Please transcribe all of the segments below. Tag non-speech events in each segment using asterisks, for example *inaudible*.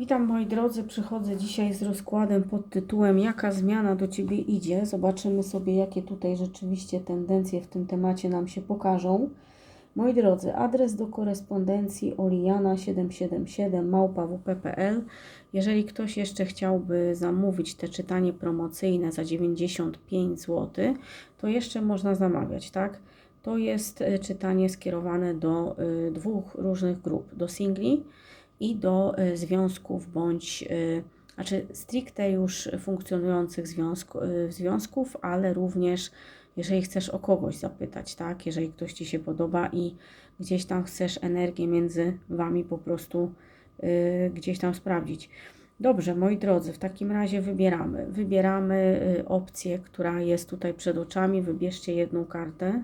Witam moi drodzy, przychodzę dzisiaj z rozkładem pod tytułem Jaka zmiana do Ciebie idzie? Zobaczymy sobie, jakie tutaj rzeczywiście tendencje w tym temacie nam się pokażą. Moi drodzy, adres do korespondencji oliana777 małpa.wp.pl Jeżeli ktoś jeszcze chciałby zamówić te czytanie promocyjne za 95 zł, to jeszcze można zamawiać, tak? To jest e, czytanie skierowane do y, dwóch różnych grup, do singli i do y, związków bądź y, znaczy stricte już funkcjonujących y, związków, ale również jeżeli chcesz o kogoś zapytać, tak? Jeżeli ktoś Ci się podoba i gdzieś tam chcesz energię między Wami po prostu gdzieś tam sprawdzić. Dobrze, moi drodzy, w takim razie wybieramy. Wybieramy opcję, która jest tutaj przed oczami. Wybierzcie jedną kartę.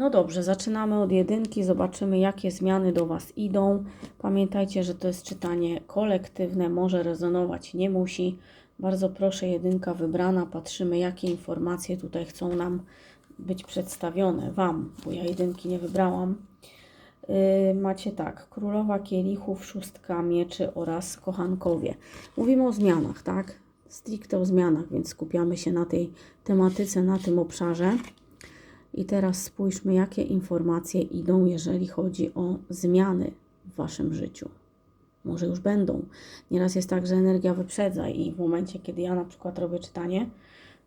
No dobrze, zaczynamy od jedynki, zobaczymy jakie zmiany do Was idą. Pamiętajcie, że to jest czytanie kolektywne, może rezonować, nie musi. Bardzo proszę, jedynka wybrana, patrzymy jakie informacje tutaj chcą nam być przedstawione, Wam, bo ja jedynki nie wybrałam. Yy, macie tak, królowa kielichów, szóstka mieczy oraz kochankowie. Mówimy o zmianach, tak? Stricte o zmianach, więc skupiamy się na tej tematyce, na tym obszarze. I teraz spójrzmy, jakie informacje idą, jeżeli chodzi o zmiany w Waszym życiu. Może już będą. Nieraz jest tak, że energia wyprzedza i w momencie, kiedy ja na przykład robię czytanie,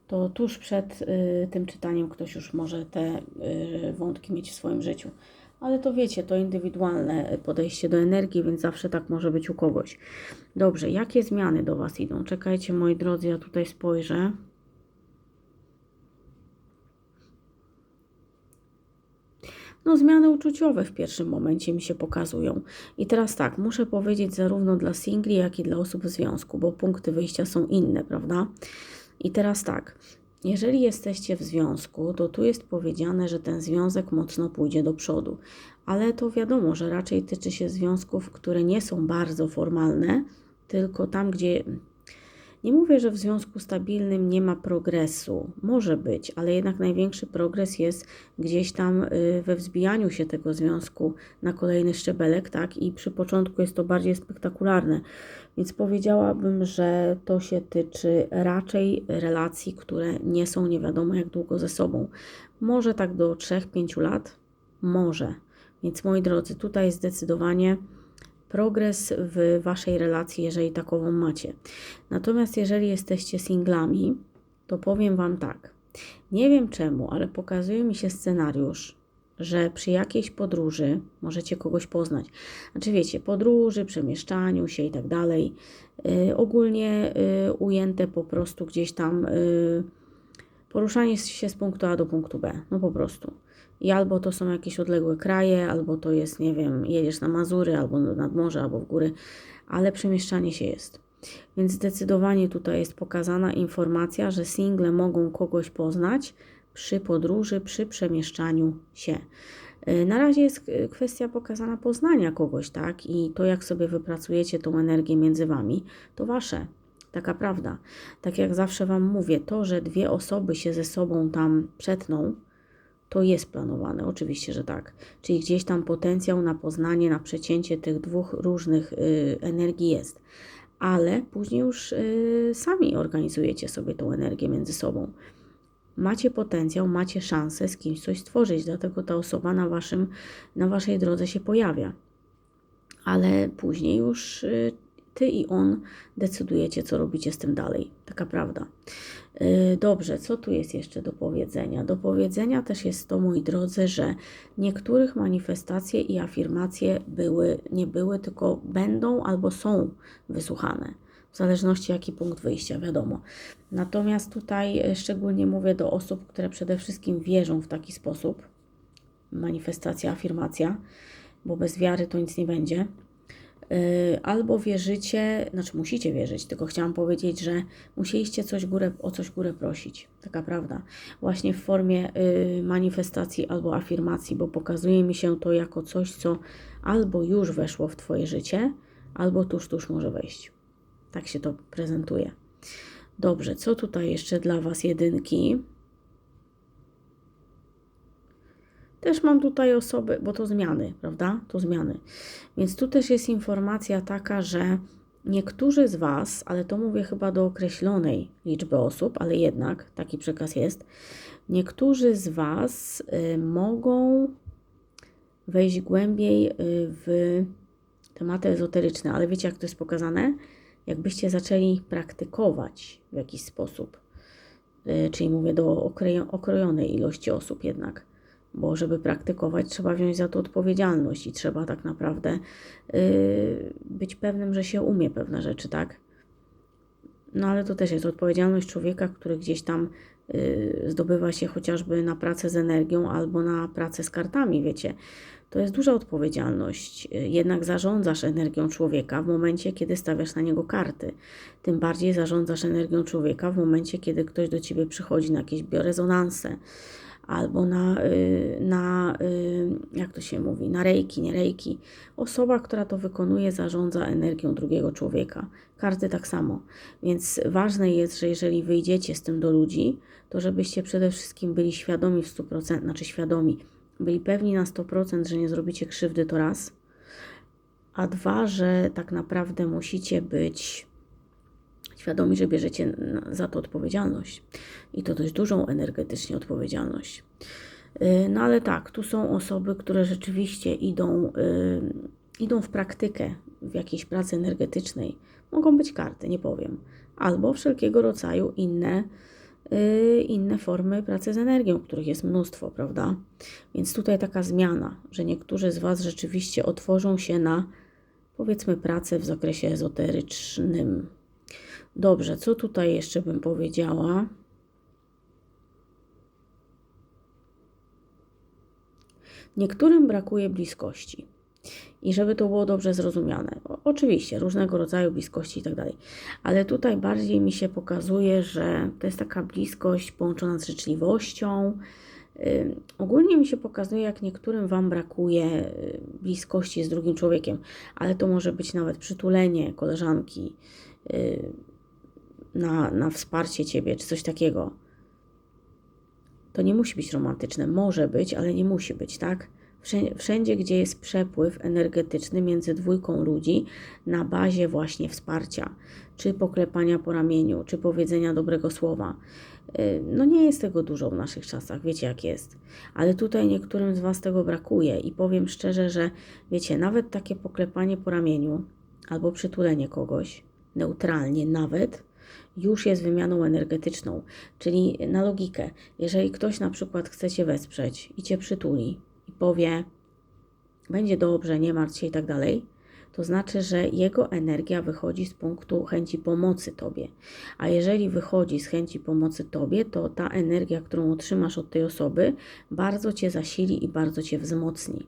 to tuż przed y, tym czytaniem ktoś już może te y, wątki mieć w swoim życiu. Ale to wiecie, to indywidualne podejście do energii, więc zawsze tak może być u kogoś. Dobrze, jakie zmiany do Was idą? Czekajcie, moi drodzy, ja tutaj spojrzę. No, zmiany uczuciowe w pierwszym momencie mi się pokazują. I teraz tak, muszę powiedzieć zarówno dla singli, jak i dla osób w związku, bo punkty wyjścia są inne, prawda? I teraz tak, jeżeli jesteście w związku, to tu jest powiedziane, że ten związek mocno pójdzie do przodu. Ale to wiadomo, że raczej tyczy się związków, które nie są bardzo formalne, tylko tam, gdzie nie mówię, że w związku stabilnym nie ma progresu. Może być, ale jednak największy progres jest gdzieś tam y, we wzbijaniu się tego związku na kolejny szczebelek, tak? I przy początku jest to bardziej spektakularne. Więc powiedziałabym, że to się tyczy raczej relacji, które nie są nie wiadomo jak długo ze sobą. Może tak do 3-5 lat? Może. Więc moi drodzy, tutaj zdecydowanie progres w waszej relacji, jeżeli takową macie. Natomiast jeżeli jesteście singlami, to powiem wam tak. Nie wiem czemu, ale pokazuje mi się scenariusz, że przy jakiejś podróży możecie kogoś poznać. Znaczy wiecie, podróży, przemieszczaniu się i tak dalej. Yy, ogólnie yy, ujęte po prostu gdzieś tam yy, poruszanie się z punktu A do punktu B. No po prostu. I albo to są jakieś odległe kraje, albo to jest, nie wiem, jedziesz na Mazury, albo nad morze, albo w góry, ale przemieszczanie się jest. Więc zdecydowanie tutaj jest pokazana informacja, że single mogą kogoś poznać przy podróży, przy przemieszczaniu się. Y, na razie jest kwestia pokazana poznania kogoś, tak? I to, jak sobie wypracujecie tą energię między wami, to wasze. Taka prawda. Tak jak zawsze Wam mówię, to, że dwie osoby się ze sobą tam przetną, to jest planowane, oczywiście, że tak. Czyli gdzieś tam potencjał na poznanie, na przecięcie tych dwóch różnych y, energii jest. Ale później już y, sami organizujecie sobie tą energię między sobą. Macie potencjał, macie szansę z kimś coś stworzyć, dlatego ta osoba na, waszym, na waszej drodze się pojawia. Ale później już y, ty i on decydujecie, co robicie z tym dalej. Taka prawda. Yy, dobrze, co tu jest jeszcze do powiedzenia? Do powiedzenia też jest to, moi drodzy, że niektórych manifestacje i afirmacje były, nie były, tylko będą albo są wysłuchane. W zależności jaki punkt wyjścia, wiadomo. Natomiast tutaj e, szczególnie mówię do osób, które przede wszystkim wierzą w taki sposób. Manifestacja, afirmacja, bo bez wiary to nic nie będzie Albo wierzycie, znaczy musicie wierzyć, tylko chciałam powiedzieć, że musieliście coś górę, o coś górę prosić. Taka prawda. Właśnie w formie y, manifestacji albo afirmacji, bo pokazuje mi się to jako coś, co albo już weszło w Twoje życie, albo tuż, tuż może wejść. Tak się to prezentuje. Dobrze, co tutaj jeszcze dla Was jedynki? Też mam tutaj osoby, bo to zmiany, prawda? To zmiany. Więc tu też jest informacja taka, że niektórzy z Was, ale to mówię chyba do określonej liczby osób, ale jednak taki przekaz jest, niektórzy z Was y, mogą wejść głębiej y, w tematy ezoteryczne, ale wiecie jak to jest pokazane? Jakbyście zaczęli praktykować w jakiś sposób, y, czyli mówię do okrojo- okrojonej ilości osób jednak bo żeby praktykować, trzeba wziąć za to odpowiedzialność i trzeba tak naprawdę yy, być pewnym, że się umie pewne rzeczy, tak? No ale to też jest odpowiedzialność człowieka, który gdzieś tam yy, zdobywa się chociażby na pracę z energią albo na pracę z kartami, wiecie. To jest duża odpowiedzialność. Yy, Jednak zarządzasz energią człowieka w momencie, kiedy stawiasz na niego karty. Tym bardziej zarządzasz energią człowieka w momencie, kiedy ktoś do ciebie przychodzi na jakieś biorezonanse albo na, y, na y, jak to się mówi, na rejki, nie rejki. Osoba, która to wykonuje, zarządza energią drugiego człowieka. Karty tak samo. Więc ważne jest, że jeżeli wyjdziecie z tym do ludzi, to żebyście przede wszystkim byli świadomi w 100%, znaczy świadomi, byli pewni na 100%, że nie zrobicie krzywdy to raz, a dwa, że tak naprawdę musicie być świadomi, że bierzecie za to odpowiedzialność i to dość dużą energetycznie odpowiedzialność. Y, no ale tak, tu są osoby, które rzeczywiście idą, y, idą w praktykę w jakiejś pracy energetycznej. Mogą być karty, nie powiem, albo wszelkiego rodzaju inne, y, inne formy pracy z energią, których jest mnóstwo, prawda? Więc tutaj taka zmiana, że niektórzy z Was rzeczywiście otworzą się na powiedzmy pracę w zakresie ezoterycznym. Dobrze, co tutaj jeszcze bym powiedziała? Niektórym brakuje bliskości. I żeby to było dobrze zrozumiane. Oczywiście, różnego rodzaju bliskości i tak dalej. Ale tutaj bardziej mi się pokazuje, że to jest taka bliskość połączona z życzliwością. Yy, ogólnie mi się pokazuje, jak niektórym Wam brakuje yy, bliskości z drugim człowiekiem, ale to może być nawet przytulenie koleżanki yy, na, na wsparcie Ciebie, czy coś takiego. To nie musi być romantyczne. Może być, ale nie musi być, tak? Wszędzie, gdzie jest przepływ energetyczny między dwójką ludzi na bazie właśnie wsparcia, czy poklepania po ramieniu, czy powiedzenia dobrego słowa. No nie jest tego dużo w naszych czasach, wiecie jak jest. Ale tutaj niektórym z Was tego brakuje i powiem szczerze, że wiecie, nawet takie poklepanie po ramieniu albo przytulenie kogoś, neutralnie nawet, już jest wymianą energetyczną. Czyli na logikę, jeżeli ktoś na przykład chce Cię wesprzeć i Cię przytuli i powie, będzie dobrze, nie martw się i tak dalej, to znaczy, że jego energia wychodzi z punktu chęci pomocy Tobie. A jeżeli wychodzi z chęci pomocy Tobie, to ta energia, którą otrzymasz od tej osoby, bardzo Cię zasili i bardzo Cię wzmocni.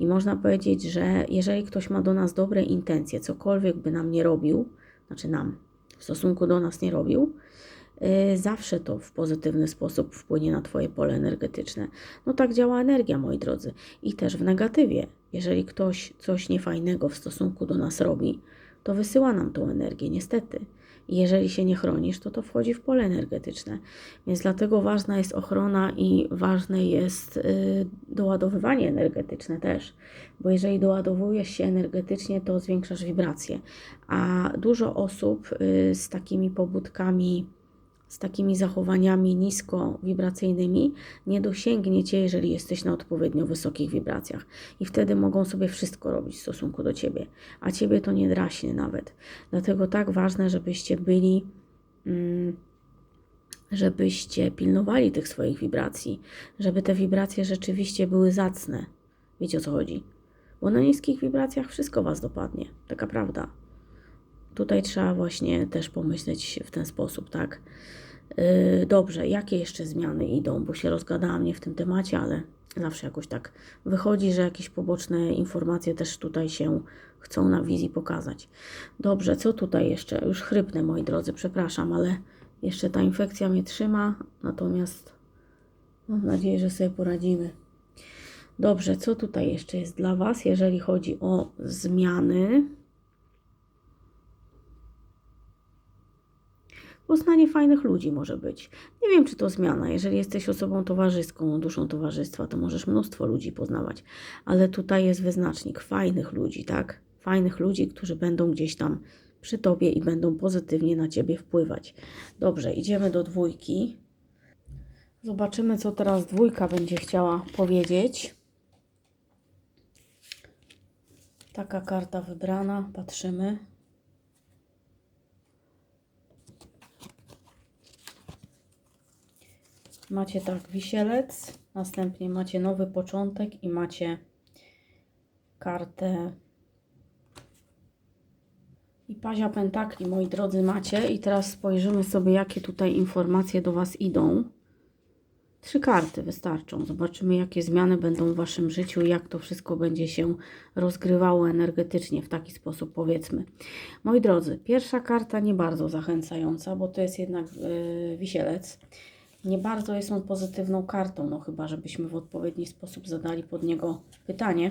I można powiedzieć, że jeżeli ktoś ma do nas dobre intencje, cokolwiek by nam nie robił, znaczy nam, w stosunku do nas nie robił, y, zawsze to w pozytywny sposób wpłynie na Twoje pole energetyczne. No tak działa energia, moi drodzy. I też w negatywie. Jeżeli ktoś coś niefajnego w stosunku do nas robi, to wysyła nam tą energię, niestety. Jeżeli się nie chronisz, to to wchodzi w pole energetyczne. Więc dlatego ważna jest ochrona i ważne jest y, doładowywanie energetyczne też. Bo jeżeli doładowujesz się energetycznie, to zwiększasz wibracje. A dużo osób y, z takimi pobudkami, z takimi zachowaniami niskowibracyjnymi nie dosięgniecie, jeżeli jesteś na odpowiednio wysokich wibracjach. I wtedy mogą sobie wszystko robić w stosunku do ciebie, a ciebie to nie draśnie nawet. Dlatego tak ważne, żebyście byli. Mm, żebyście pilnowali tych swoich wibracji, żeby te wibracje rzeczywiście były zacne. Wiecie o co chodzi? Bo na niskich wibracjach wszystko Was dopadnie. Taka prawda. Tutaj trzeba właśnie też pomyśleć w ten sposób, tak? Yy, dobrze, jakie jeszcze zmiany idą? Bo się rozgadałam nie w tym temacie, ale zawsze jakoś tak wychodzi, że jakieś poboczne informacje też tutaj się chcą na wizji pokazać. Dobrze, co tutaj jeszcze? Już chrypnę, moi drodzy, przepraszam, ale jeszcze ta infekcja mnie trzyma, natomiast mam nadzieję, że sobie poradzimy. Dobrze, co tutaj jeszcze jest dla Was, jeżeli chodzi o zmiany? Poznanie fajnych ludzi może być. Nie wiem, czy to zmiana. Jeżeli jesteś osobą towarzyską, duszą towarzystwa, to możesz mnóstwo ludzi poznawać. Ale tutaj jest wyznacznik fajnych ludzi, tak? Fajnych ludzi, którzy będą gdzieś tam przy tobie i będą pozytywnie na ciebie wpływać. Dobrze, idziemy do dwójki. Zobaczymy, co teraz dwójka będzie chciała powiedzieć. Taka karta wybrana, patrzymy. Macie tak wisielec, następnie macie nowy początek i macie kartę i pazia pentakli, moi drodzy, macie. I teraz spojrzymy sobie, jakie tutaj informacje do Was idą. Trzy karty wystarczą. Zobaczymy, jakie zmiany będą w Waszym życiu i jak to wszystko będzie się rozgrywało energetycznie w taki sposób, powiedzmy. Moi drodzy, pierwsza karta nie bardzo zachęcająca, bo to jest jednak yy, wisielec. Nie bardzo jest on pozytywną kartą, no chyba, żebyśmy w odpowiedni sposób zadali pod niego pytanie,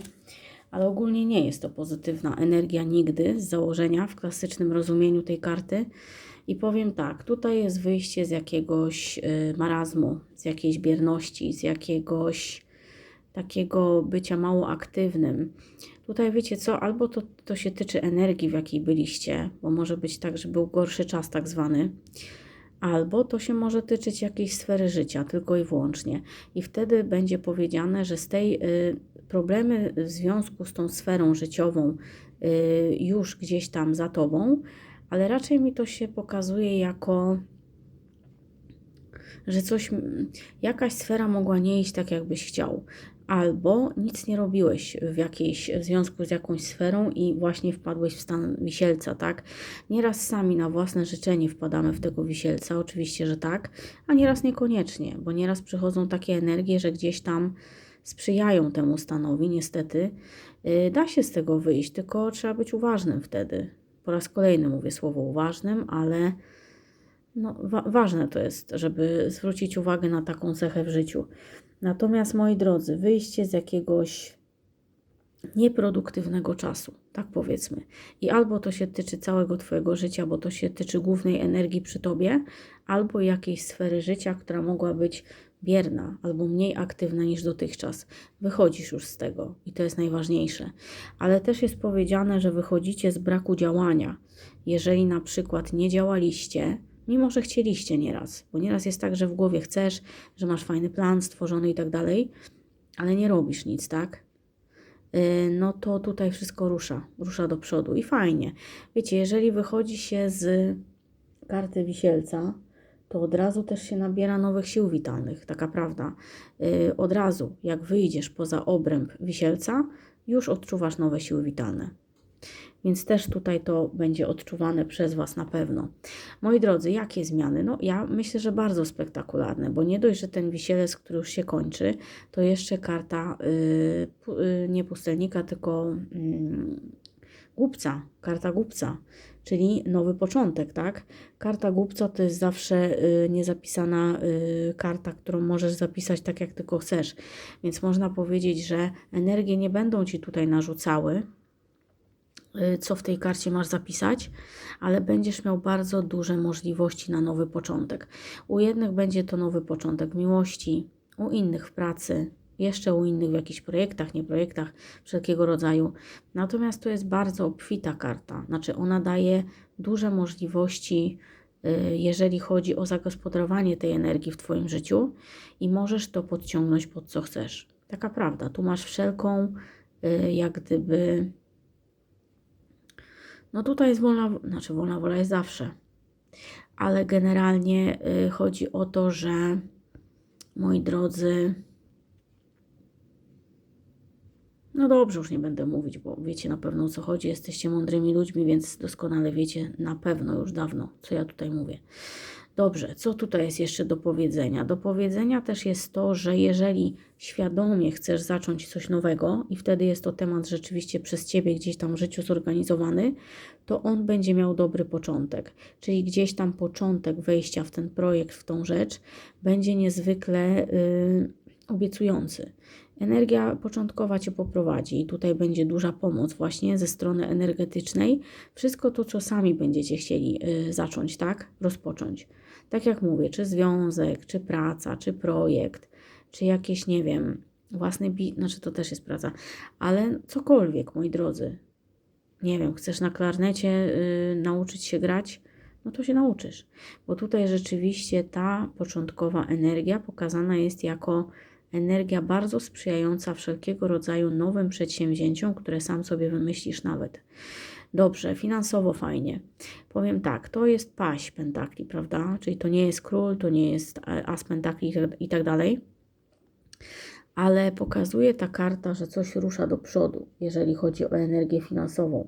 ale ogólnie nie jest to pozytywna energia nigdy z założenia w klasycznym rozumieniu tej karty. I powiem tak, tutaj jest wyjście z jakiegoś y, marazmu, z jakiejś bierności, z jakiegoś takiego bycia mało aktywnym. Tutaj wiecie co, albo to, to się tyczy energii, w jakiej byliście, bo może być tak, że był gorszy czas tak zwany, albo to się może tyczyć jakiejś sfery życia, tylko i wyłącznie. I wtedy będzie powiedziane, że z tej y, problemy w związku z tą sferą życiową y, już gdzieś tam za tobą, ale raczej mi to się pokazuje jako że coś, jakaś sfera mogła nie iść tak, jakbyś chciał albo nic nie robiłeś w jakiejś w związku z jakąś sferą i właśnie wpadłeś w stan wisielca, tak? Nieraz sami na własne życzenie wpadamy w tego wisielca, oczywiście, że tak, a nieraz niekoniecznie, bo nieraz przychodzą takie energie, że gdzieś tam sprzyjają temu stanowi, niestety. Yy, da się z tego wyjść, tylko trzeba być uważnym wtedy. Po raz kolejny mówię słowo uważnym, ale no, wa ważne to jest, żeby zwrócić uwagę na taką cechę w życiu. Natomiast, moi drodzy, wyjście z jakiegoś nieproduktywnego czasu, tak powiedzmy. I albo to się tyczy całego Twojego życia, bo to się tyczy głównej energii przy Tobie, albo jakiejś sfery życia, która mogła być bierna albo mniej aktywna niż dotychczas. Wychodzisz już z tego i to jest najważniejsze. Ale też jest powiedziane, że wychodzicie z braku działania. Jeżeli na przykład nie działaliście, Mimo, że chcieliście nieraz, bo nieraz jest tak, że w głowie chcesz, że masz fajny plan stworzony i tak dalej, ale nie robisz nic, tak? Y, no to tutaj wszystko rusza, rusza do przodu i fajnie. Wiecie, jeżeli wychodzi się z karty wisielca, to od razu też się nabiera nowych sił witalnych, taka prawda. Y, od razu, jak wyjdziesz poza obręb wisielca, już odczuwasz nowe siły witalne więc też tutaj to będzie odczuwane przez Was na pewno. Moi drodzy, jakie zmiany? No ja myślę, że bardzo spektakularne, bo nie dość, że ten wisielec, który już się kończy, to jeszcze karta yy, yy, nie pustelnika, tylko yy, głupca, karta głupca, czyli nowy początek, tak? Karta głupca to jest zawsze y, niezapisana y, karta, którą możesz zapisać tak, jak tylko chcesz. Więc można powiedzieć, że energie nie będą Ci tutaj narzucały, co w tej karcie masz zapisać, ale będziesz miał bardzo duże możliwości na nowy początek. U jednych będzie to nowy początek miłości, u innych w pracy, jeszcze u innych w jakichś projektach, nie projektach wszelkiego rodzaju. Natomiast to jest bardzo obfita karta, znaczy ona daje duże możliwości, y, jeżeli chodzi o zagospodarowanie tej energii w Twoim życiu i możesz to podciągnąć pod co chcesz. Taka prawda, tu masz wszelką, y, jak gdyby no tutaj jest wolna, znaczy wolna wola jest zawsze, ale generalnie y, chodzi o to, że moi drodzy, no dobrze, już nie będę mówić, bo wiecie na pewno o co chodzi, jesteście mądrymi ludźmi, więc doskonale wiecie na pewno już dawno, co ja tutaj mówię. Dobrze, co tutaj jest jeszcze do powiedzenia? Do powiedzenia też jest to, że jeżeli świadomie chcesz zacząć coś nowego i wtedy jest to temat rzeczywiście przez Ciebie gdzieś tam w życiu zorganizowany, to on będzie miał dobry początek. Czyli gdzieś tam początek wejścia w ten projekt, w tą rzecz będzie niezwykle yy, obiecujący. Energia początkowa Cię poprowadzi i tutaj będzie duża pomoc właśnie ze strony energetycznej. Wszystko to, co sami będziecie chcieli yy, zacząć, tak? Rozpocząć. Tak jak mówię, czy związek, czy praca, czy projekt, czy jakieś, nie wiem, własny bit, znaczy to też jest praca, ale cokolwiek, moi drodzy. Nie wiem, chcesz na klarnecie yy, nauczyć się grać? No to się nauczysz, bo tutaj rzeczywiście ta początkowa energia pokazana jest jako energia bardzo sprzyjająca wszelkiego rodzaju nowym przedsięwzięciom, które sam sobie wymyślisz nawet. Dobrze, finansowo fajnie. Powiem tak, to jest paść pentakli, prawda? Czyli to nie jest król, to nie jest as pentakli i tak dalej. Ale pokazuje ta karta, że coś rusza do przodu, jeżeli chodzi o energię finansową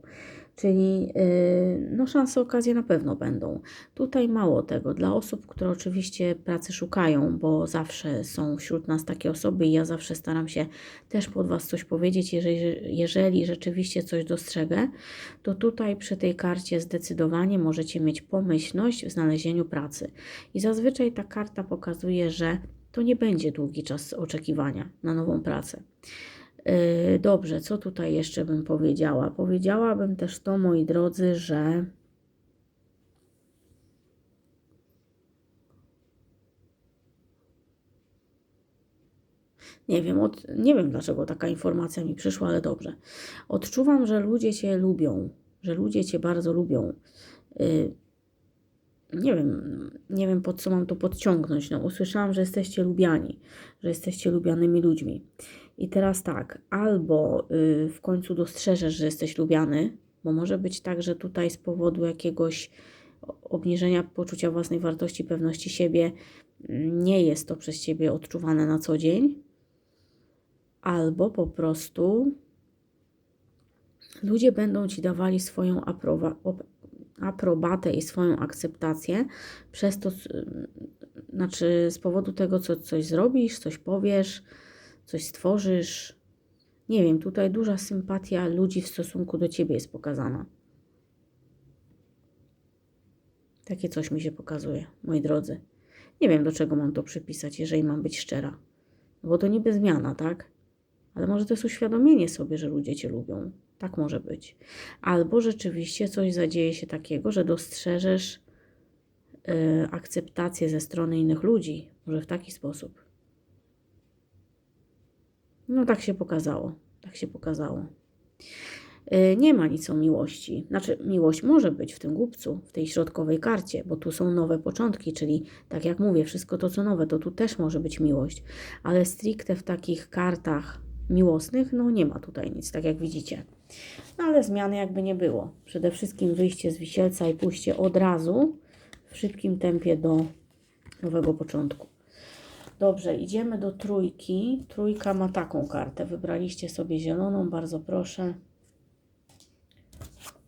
czyli yy, no szanse, okazje na pewno będą. Tutaj mało tego, dla osób, które oczywiście pracy szukają, bo zawsze są wśród nas takie osoby i ja zawsze staram się też pod Was coś powiedzieć, jeżeli, jeżeli rzeczywiście coś dostrzegę, to tutaj przy tej karcie zdecydowanie możecie mieć pomyślność w znalezieniu pracy. I zazwyczaj ta karta pokazuje, że to nie będzie długi czas oczekiwania na nową pracę. Yy, dobrze, co tutaj jeszcze bym powiedziała? Powiedziałabym też to, moi drodzy, że Nie wiem, od, nie wiem dlaczego taka informacja mi przyszła, ale dobrze. Odczuwam, że ludzie Cię lubią, że ludzie Cię bardzo lubią. Yy, nie wiem, nie wiem pod co mam to podciągnąć. No, usłyszałam, że jesteście lubiani, że jesteście lubianymi ludźmi. I teraz tak, albo y, w końcu dostrzeżesz, że jesteś lubiany, bo może być tak, że tutaj z powodu jakiegoś obniżenia poczucia własnej wartości, pewności siebie, nie jest to przez ciebie odczuwane na co dzień, albo po prostu ludzie będą ci dawali swoją aproba, aprobatę i swoją akceptację przez to, znaczy z powodu tego, co coś zrobisz, coś powiesz, coś stworzysz. Nie wiem, tutaj duża sympatia ludzi w stosunku do ciebie jest pokazana. Takie coś mi się pokazuje, moi drodzy. Nie wiem, do czego mam to przypisać, jeżeli mam być szczera. No bo to niby zmiana, tak? Ale może to jest uświadomienie sobie, że ludzie cię lubią. Tak może być. Albo rzeczywiście coś zadzieje się takiego, że dostrzeżesz yy, akceptację ze strony innych ludzi. Może w taki sposób. No tak się pokazało. Tak się pokazało. Yy, nie ma nic o miłości. Znaczy, miłość może być w tym głupcu, w tej środkowej karcie, bo tu są nowe początki, czyli tak jak mówię, wszystko to co nowe, to tu też może być miłość, ale stricte w takich kartach miłosnych, no nie ma tutaj nic, tak jak widzicie. No ale zmiany jakby nie było. Przede wszystkim wyjście z wisielca i pójście od razu w szybkim tempie do nowego początku. Dobrze, idziemy do trójki. Trójka ma taką kartę. Wybraliście sobie zieloną, bardzo proszę.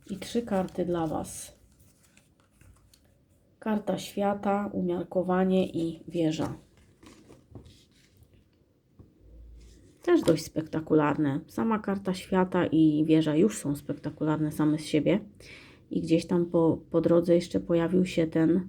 I trzy karty dla Was. Karta świata, umiarkowanie i wieża. Też dość spektakularne. Sama karta świata i wieża już są spektakularne same z siebie. I gdzieś tam po, po drodze jeszcze pojawił się ten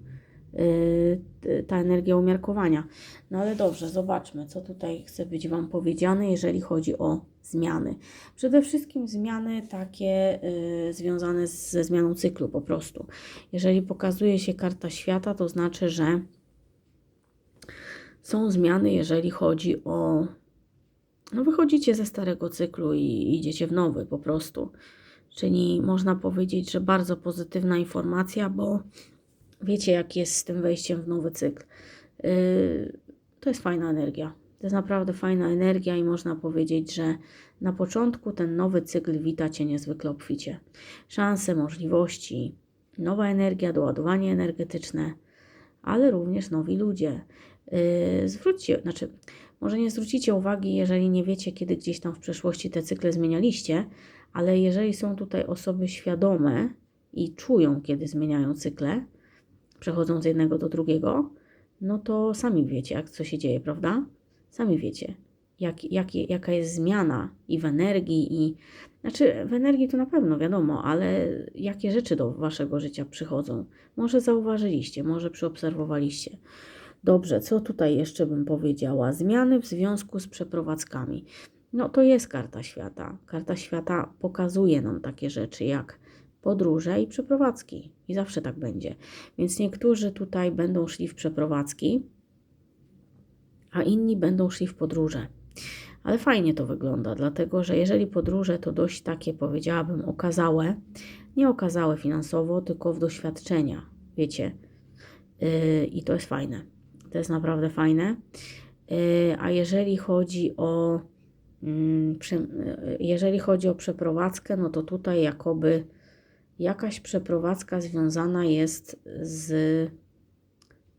yy, ta energia umiarkowania. No ale dobrze, zobaczmy, co tutaj chce być Wam powiedziane, jeżeli chodzi o zmiany. Przede wszystkim zmiany takie yy, związane ze zmianą cyklu po prostu. Jeżeli pokazuje się karta świata, to znaczy, że są zmiany, jeżeli chodzi o no wychodzicie ze starego cyklu i idziecie w nowy po prostu. Czyli można powiedzieć, że bardzo pozytywna informacja, bo wiecie, jak jest z tym wejściem w nowy cykl. Yy, to jest fajna energia. To jest naprawdę fajna energia i można powiedzieć, że na początku ten nowy cykl wita Cię niezwykle obficie. Szanse, możliwości, nowa energia, doładowanie energetyczne, ale również nowi ludzie. Yy, zwróćcie, znaczy może nie zwrócicie uwagi, jeżeli nie wiecie, kiedy gdzieś tam w przeszłości te cykle zmienialiście, ale jeżeli są tutaj osoby świadome i czują, kiedy zmieniają cykle, przechodzą z jednego do drugiego, no to sami wiecie, jak co się dzieje, prawda? Sami wiecie, jak, jak, jaka jest zmiana i w energii, i znaczy w energii to na pewno wiadomo, ale jakie rzeczy do waszego życia przychodzą? Może zauważyliście, może przyobserwowaliście. Dobrze, co tutaj jeszcze bym powiedziała? Zmiany w związku z przeprowadzkami. No to jest karta świata. Karta świata pokazuje nam takie rzeczy jak podróże i przeprowadzki. I zawsze tak będzie. Więc niektórzy tutaj będą szli w przeprowadzki, a inni będą szli w podróże. Ale fajnie to wygląda, dlatego że jeżeli podróże to dość takie, powiedziałabym, okazałe, nie okazałe finansowo, tylko w doświadczenia, wiecie. Yy, I to jest fajne. To jest naprawdę fajne. Yy, a jeżeli chodzi o mm, yy, jeżeli chodzi o przeprowadzkę, no to tutaj jakoby jakaś przeprowadzka związana jest z,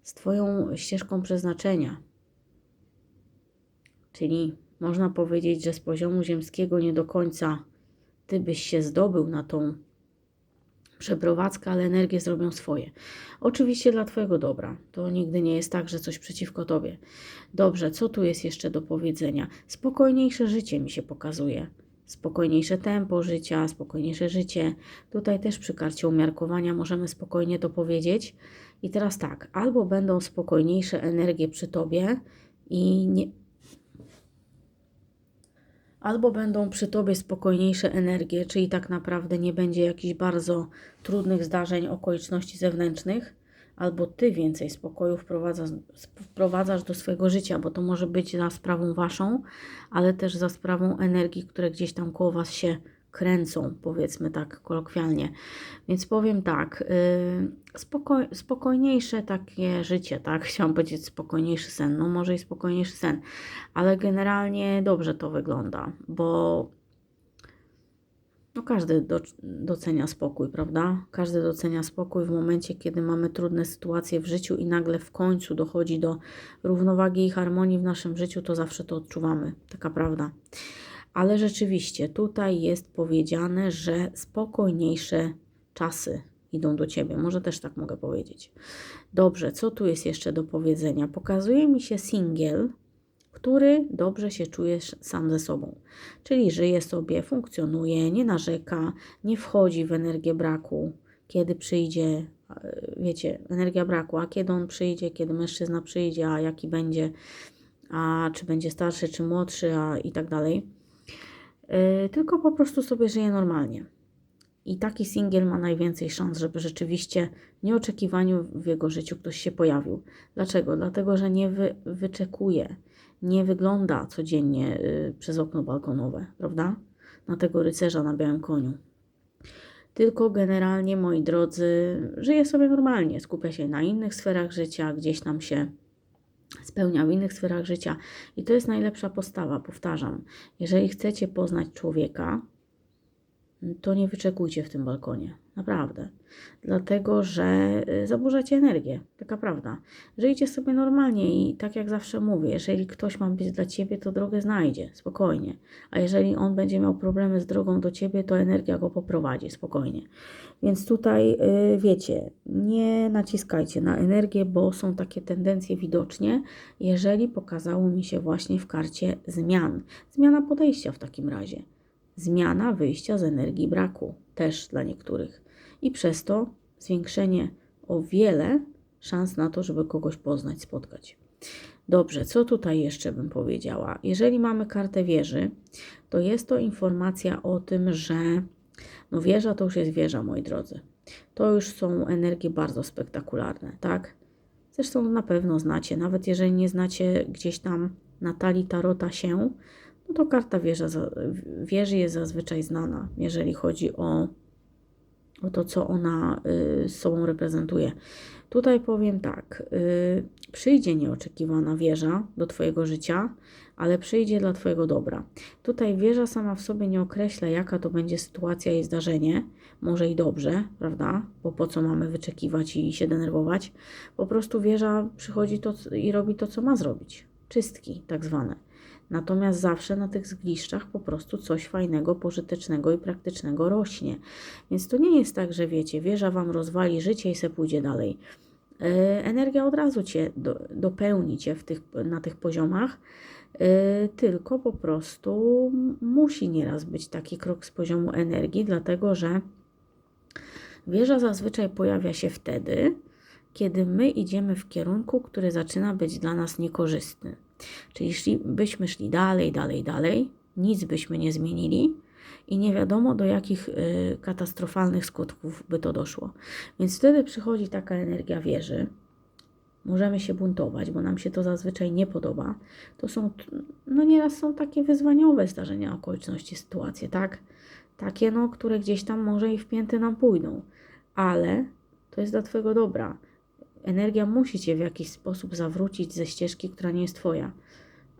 z Twoją ścieżką przeznaczenia. Czyli można powiedzieć, że z poziomu ziemskiego nie do końca Ty byś się zdobył na tą przeprowadzkę, ale energie zrobią swoje. Oczywiście dla Twojego dobra. To nigdy nie jest tak, że coś przeciwko Tobie. Dobrze, co tu jest jeszcze do powiedzenia? Spokojniejsze życie mi się pokazuje spokojniejsze tempo życia, spokojniejsze życie. Tutaj też przy karcie umiarkowania możemy spokojnie to powiedzieć. I teraz tak, albo będą spokojniejsze energie przy tobie i nie. Albo będą przy tobie spokojniejsze energie, czyli tak naprawdę nie będzie jakichś bardzo trudnych zdarzeń, okoliczności zewnętrznych, albo ty więcej spokoju wprowadzasz, wprowadzasz do swojego życia, bo to może być za sprawą waszą, ale też za sprawą energii, które gdzieś tam koło was się kręcą, powiedzmy tak kolokwialnie. Więc powiem tak, yy, spokoj, spokojniejsze takie życie, tak? *laughs* Chciałam powiedzieć spokojniejszy sen, no może i spokojniejszy sen, ale generalnie dobrze to wygląda, bo no każdy do, docenia spokój, prawda? Każdy docenia spokój w momencie, kiedy mamy trudne sytuacje w życiu i nagle w końcu dochodzi do równowagi i harmonii w naszym życiu, to zawsze to odczuwamy. Taka prawda. Ale rzeczywiście tutaj jest powiedziane, że spokojniejsze czasy idą do ciebie. Może też tak mogę powiedzieć. Dobrze, co tu jest jeszcze do powiedzenia? Pokazuje mi się singiel, który dobrze się czuje sam ze sobą. Czyli żyje sobie, funkcjonuje, nie narzeka, nie wchodzi w energię braku, kiedy przyjdzie, wiecie, energia braku, a kiedy on przyjdzie, kiedy mężczyzna przyjdzie, a jaki będzie, a czy będzie starszy, czy młodszy, a i tak dalej. Yy, tylko po prostu sobie żyje normalnie. I taki singiel ma najwięcej szans, żeby rzeczywiście nieoczekiwaniu w jego życiu ktoś się pojawił. Dlaczego? Dlatego, że nie wy, wyczekuje, nie wygląda codziennie y, przez okno balkonowe, prawda? Na tego rycerza na białym koniu. Tylko generalnie, moi drodzy, żyje sobie normalnie, skupia się na innych sferach życia, gdzieś tam się spełnia w innych sferach życia. I to jest najlepsza postawa, powtarzam. Jeżeli chcecie poznać człowieka, to nie wyczekujcie w tym balkonie. Naprawdę. Dlatego, że y, zaburzacie energię. Taka prawda. Żyjcie sobie normalnie i tak jak zawsze mówię, jeżeli ktoś ma być dla ciebie, to drogę znajdzie. Spokojnie. A jeżeli on będzie miał problemy z drogą do ciebie, to energia go poprowadzi. Spokojnie. Więc tutaj yy, wiecie, nie naciskajcie na energię, bo są takie tendencje widocznie, jeżeli pokazało mi się właśnie w karcie zmian. Zmiana podejścia w takim razie zmiana wyjścia z energii braku, też dla niektórych. I przez to zwiększenie o wiele szans na to, żeby kogoś poznać, spotkać. Dobrze, co tutaj jeszcze bym powiedziała? Jeżeli mamy kartę wieży, to jest to informacja o tym, że no wieża to już jest wieża, moi drodzy. To już są energie bardzo spektakularne, tak? Zresztą na pewno znacie, nawet jeżeli nie znacie gdzieś tam Natalii Tarota się, no to karta wieża, wieży jest zazwyczaj znana, jeżeli chodzi o, o to, co ona y, sobą reprezentuje. Tutaj powiem tak, y, przyjdzie nieoczekiwana wieża do Twojego życia, ale przyjdzie dla Twojego dobra. Tutaj wieża sama w sobie nie określa, jaka to będzie sytuacja i zdarzenie, może i dobrze, prawda? Bo po co mamy wyczekiwać i się denerwować? Po prostu wieża przychodzi to, i robi to, co ma zrobić. Czystki, tak zwane. Natomiast zawsze na tych zgliszczach po prostu coś fajnego, pożytecznego i praktycznego rośnie. Więc to nie jest tak, że wiecie, wieża wam rozwali życie i se pójdzie dalej. e, energia od razu Cię do, dopełni Cię w tych, na tych poziomach, e, tylko po prostu musi nieraz być taki krok z poziomu energii, dlatego że wieża zazwyczaj pojawia się wtedy, kiedy my idziemy w kierunku, który zaczyna być dla nas niekorzystny. Czyli jeśli byśmy szli dalej, dalej, dalej, nic byśmy nie zmienili i nie wiadomo do jakich y, katastrofalnych skutków by to doszło. Więc wtedy przychodzi taka energia wieży. Możemy się buntować, bo nam się to zazwyczaj nie podoba. To są, no nieraz są takie wyzwaniowe zdarzenia, okoliczności, sytuacje, tak? Takie, no, które gdzieś tam może i wpięte nam pójdą, ale to jest dla Twojego dobra. Energia musi Cię w jakiś sposób zawrócić ze ścieżki, która nie jest Twoja.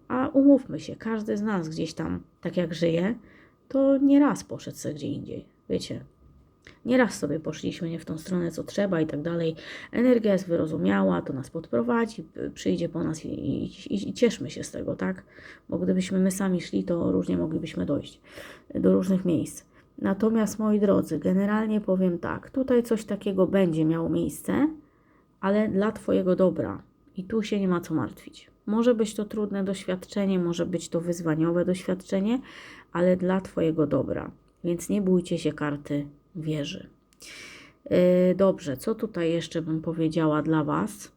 A umówmy się, każdy z nas gdzieś tam, tak jak żyje, to nie raz poszedł sobie gdzie indziej. Wiecie, nie raz sobie poszliśmy nie w tą stronę, co trzeba i tak dalej. Energia jest wyrozumiała, to nas podprowadzi, przyjdzie po nas i, i, i cieszmy się z tego, tak? Bo gdybyśmy my sami szli, to różnie moglibyśmy dojść do różnych miejsc. Natomiast, moi drodzy, generalnie powiem tak, tutaj coś takiego będzie miało miejsce, ale dla Twojego dobra. I tu się nie ma co martwić. Może być to trudne doświadczenie, może być to wyzwaniowe doświadczenie, ale dla Twojego dobra. Więc nie bójcie się karty wieży. Yy, dobrze, co tutaj jeszcze bym powiedziała dla Was?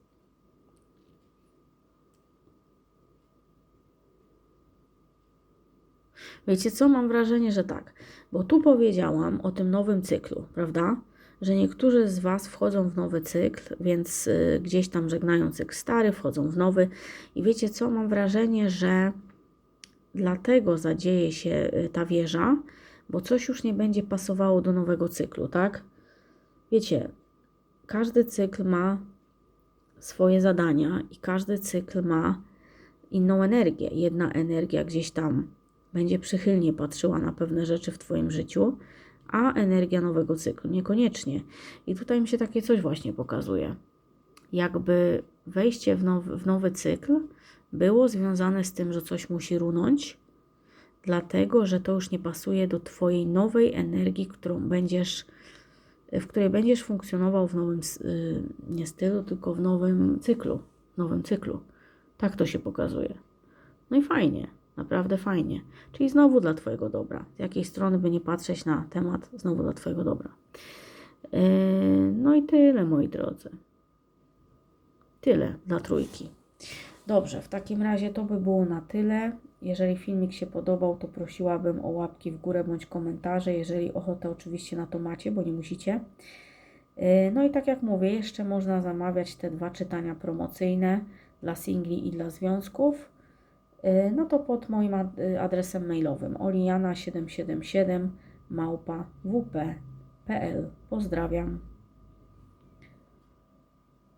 Wiecie co? Mam wrażenie, że tak, bo tu powiedziałam o tym nowym cyklu, prawda? Że niektórzy z Was wchodzą w nowy cykl, więc y, gdzieś tam żegnają cykl stary, wchodzą w nowy. I wiecie co? Mam wrażenie, że dlatego zadzieje się y, ta wieża, bo coś już nie będzie pasowało do nowego cyklu, tak? Wiecie, każdy cykl ma swoje zadania i każdy cykl ma inną energię. Jedna energia gdzieś tam będzie przychylnie patrzyła na pewne rzeczy w Twoim życiu, a energia nowego cyklu niekoniecznie. I tutaj mi się takie coś właśnie pokazuje. Jakby wejście w nowy, w nowy cykl było związane z tym, że coś musi runąć, dlatego że to już nie pasuje do Twojej nowej energii, którą będziesz, w której będziesz funkcjonował w nowym y, nie stylu, tylko w nowym cyklu. Nowym cyklu. Tak to się pokazuje. No i fajnie. Naprawdę fajnie. Czyli znowu dla Twojego dobra. Z jakiej strony by nie patrzeć na temat, znowu dla Twojego dobra. Yy, no i tyle, moi drodzy. Tyle dla trójki. Dobrze, w takim razie to by było na tyle. Jeżeli filmik się podobał, to prosiłabym o łapki w górę bądź komentarze. Jeżeli ochotę, oczywiście na to macie, bo nie musicie. Yy, no i tak jak mówię, jeszcze można zamawiać te dwa czytania promocyjne dla singli i dla związków. Y, no to pod moim y, adresem mailowym oliana777 małpa wp.pl. Pozdrawiam.